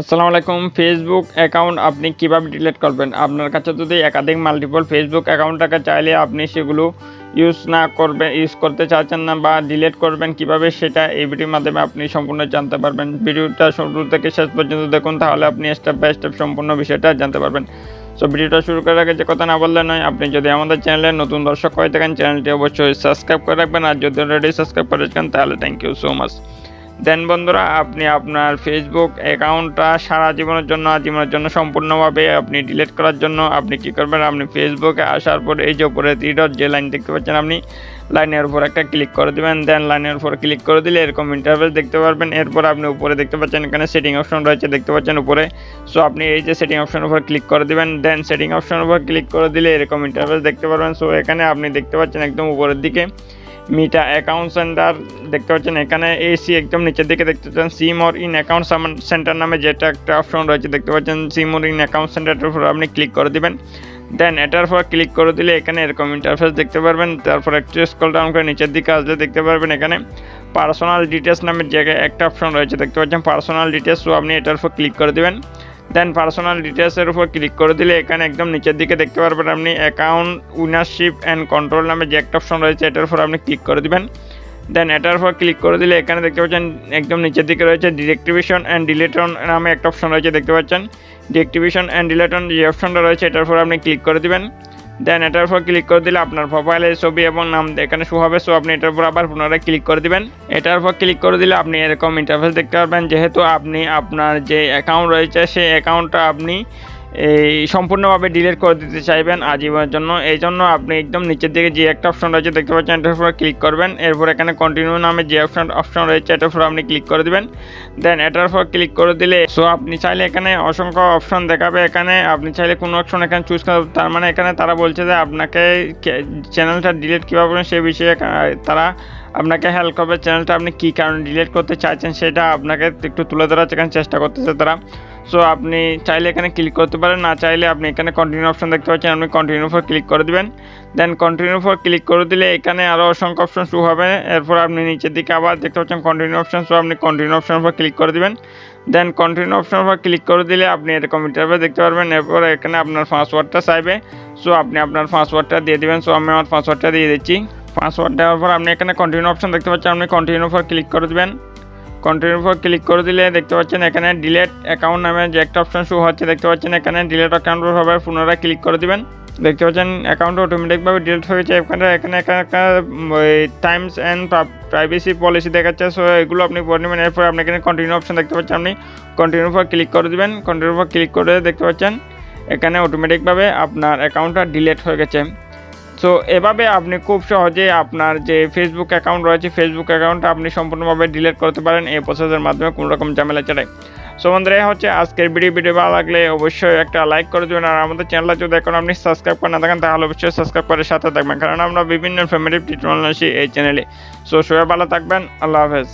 আসসালামু আলাইকুম। Facebook account আপনি কীভাবে ডিলিট করবেন? আপনার কাছে যদি একাধিক মাল্টিপল ফেসবুক অ্যাকাউন্ট থাকে, চাইলে আপনি সেগুলো ইউজ না করবেন ইউজ করতে চাচ্ছেন না বা ডিলিট করবেন কীভাবে, সেটা এই ভিডিওর মাধ্যমে আপনি সম্পূর্ণ জানতে পারবেন। ভিডিওটা শুরু থেকে শেষ পর্যন্ত দেখুন, তাহলে আপনি স্টেপ বাই স্টেপ সম্পূর্ণ বিষয়টা জানতে পারবেন। সো ভিডিওটা শুরু করার আগে যে কথা না বললে নয়, আপনি যদি আমাদের চ্যানেলে নতুন দর্শক হয়ে থাকেন চ্যানেলটি অবশ্যই সাবস্ক্রাইব করে রাখবেন। আর যদি অলরেডি সাবস্ক্রাইব করে রাখেন তাহলে thank you so much then বন্ধুরা, আপনি আপনার ফেসবুক অ্যাকাউন্টটা সারা জীবনের জন্য, আজীবনের জন্য সম্পূর্ণভাবে আপনি ডিলিট করার জন্য আপনি কি করবেন? আপনি ফেসবুকে আসার পর এই যে উপরে থ্রি যে লাইন দেখতে পাচ্ছেন আপনি লাইনের উপর একটা ক্লিক করে দেবেন। দেন লাইনের উপর ক্লিক করে দিলে এরকম ইন্টারভেস দেখতে পারবেন। এরপর আপনি উপরে দেখতে পাচ্ছেন, এখানে সেটিং অপশন রয়েছে দেখতে পাচ্ছেন উপরে। সো আপনি এই যে সেটিং অপশন উপর ক্লিক করে দেবেন। দেন সেটিং অপশন উপর ক্লিক করে দিলে এরকম ইন্টারভেস দেখতে পারবেন। সো এখানে আপনি দেখতে পাচ্ছেন একদম উপরের দিকে। মিটা অ্যাকাউন্ট সেন্টার দেখতে পাচ্ছেন। এখানে এসি একদম নিচের দিকে দেখতে পাচ্ছেন। SIM or in account centre নামে যেটা একটা অপশন রয়েছে, দেখতে পাচ্ছেন। সিম অর ইন অ্যাকাউন্ট সেন্টারটার উপর আপনি ক্লিক করে দিবেন। দেন এটার পর ক্লিক করে দিলে এখানে এরকম ইন্টারফেস দেখতে পারবেন। তারপর একটু স্ক্রল ডাউন করে নিচের দিকে আসলে দেখতে পারবেন এখানে। পার্সোনাল ডিটেলস নামের জায়গায় একটা অপশন রয়েছে, দেখতে পাচ্ছেন। পার্সোনাল ডিটেলস সো আপনি এটার উপর ক্লিক করে দিবেন। দেন পার্সোনাল ডিটেলসের উপর ক্লিক করে দিলে এখানে একদম নিচের দিকে দেখতে পারবেন আপনি অ্যাকাউন্ট উইনারশিপ অ্যান্ড কন্ট্রোল নামে যে একটা অপশন রয়েছে, এটার উপর আপনি ক্লিক করে দেবেন। দেন এটার উপর ক্লিক করে দিলে এখানে দেখতে পাচ্ছেন একদম নিচের দিকে রয়েছে ডিরেক্টিভিশন অ্যান্ড ডিলেটন নামে একটা অপশন রয়েছে, দেখতে পাচ্ছেন। ডিরেক্টিভিশন অ্যান্ড ডিলেটন যে অপশনটা রয়েছে, এটার উপর আপনি ক্লিক করে দিবেন। দেন এটার উপর ক্লিক করে দিলে আপনার প্রোফাইলের ছবি এবং নাম এখানে শো হবে। সো আপনি এটার উপর আবার পুনরায় ক্লিক করে দিবেন। এটার উপর ক্লিক করে দিলে আপনি এরকম ইন্টারফেস দেখতে পারবেন। যেহেতু আপনি আপনার যে অ্যাকাউন্ট রয়েছে, সেই অ্যাকাউন্টটা আপনি এই সম্পূর্ণভাবে ডিলিট করে দিতে চাইবেন আজীবনের জন্য। এই জন্য আপনি একদম নিচের দিকে যে একটা অপশন রয়েছে দেখতে পাচ্ছেন এটার উপর ক্লিক করবেন। এরপর এখানে কন্টিনিউ নামে যে অপশন অপশন রয়েছে এটার উপর আপনি ক্লিক করে দিবেন। দেন এটার উপর ক্লিক করে দিলে সো আপনি চাইলে এখানে অসংখ্য অপশন দেখাবে এখানে। আপনি চাইলে কোনো অপশন এখানে চুজ করে তার মানে এখানে তারা বলছে যে আপনাকে চ্যানেলটা ডিলিট কীভাবে করবেন সে বিষয়ে তারা আপনাকে হেল্প করবে। চ্যানেলটা আপনি কী কারণে ডিলিট করতে চাইছেন সেটা আপনাকে একটু তুলে ধরার চেষ্টা করতেছে তারা। সো আপনি চাইলে এখানে ক্লিক করতে পারেন, না চাইলে আপনি এখানে কন্টিনিউ অপশন দেখতে পাচ্ছেন, আপনি কন্টিনিউ ফর ক্লিক করে দিবেন। দেন কন্টিনিউ ফর ক্লিক করে দিলে এখানে আরও অসংখ্য অপশন শুরু হবে। এরপর আপনি নিচের দিকে আবার দেখতে পাচ্ছেন কন্টিনিউ অপশন সো আপনি কন্টিনিউ অপশন ফর ক্লিক করে দিবেন। Then continue option for click করে দিলে আপনি এরকম ইন্টারভিউ দেখতে পারবেন। এরপর এখানে আপনার পাসওয়ার্ডটা চাইবে। সো আপনি আপনার পাসওয়ার্ডটা দিয়ে দিবেন। সো আমি আমার পাসওয়ার্ডটা দিয়ে দিচ্ছি। পাসওয়ার্ড দেওয়ার পর আপনি এখানে কন্টিনিউ অপশন দেখতে পাচ্ছেন, আপনি কন্টিনিউ ফর ক্লিক করে দিবেন। কন্টিনিউ ফর ক্লিক করে দিলে দেখতে পাচ্ছেন এখানে ডিলেট অ্যাকাউন্ট নামে যে একটা অপশন শো হচ্ছে, দেখতে পাচ্ছেন এখানে ডিলেট অ্যাকাউন্ট হবে পুনরায় ক্লিক করে দিবেন। দেখতে পাচ্ছেন অ্যাকাউন্ট অটোমেটিকভাবে ডিলেট হয়ে গেছে এখানে এখানে একটা টাইমস অ্যান্ড প্রাইভেসি পলিসি দেখাচ্ছে। সো এগুলো আপনি পড়ে নেবেন, এরপর আপনি এখানে কন্টিনিউ অপশন দেখতে পাচ্ছেন আপনি। কন্টিনিউ ফর ক্লিক করে দিবেন কন্টিনিউ ফর ক্লিক করে দেখতে পাচ্ছেন এখানে অটোমেটিকভাবে আপনার অ্যাকাউন্টটা ডিলেট হয়ে গেছে। সো এভাবে আপনি খুব সহজে আপনার যে ফেসবুক অ্যাকাউন্ট রয়েছে ফেসবুক অ্যাকাউন্টটা আপনি সম্পূর্ণভাবে ডিলিট করতে পারেন এই প্রসেসের মাধ্যমে কোনো রকম ঝামেলা ছাড়াই। সো বন্ধুরা হচ্ছে আজকের ভিডিও ভিডিও ভালো লাগলে অবশ্যই একটা লাইক করে দেবেন। আর আমাদের চ্যানেলটা যদি এখন আপনি সাবস্ক্রাইব করে না থাকেন, তাহলে অবশ্যই সাবস্ক্রাইব করে সাথে থাকবেন। কারণ আমরা বিভিন্ন ফ্যামিলি টিউটোরিয়াল আসি এই চ্যানেলে সো সবাই ভালো থাকবেন। আল্লাহ হাফেজ।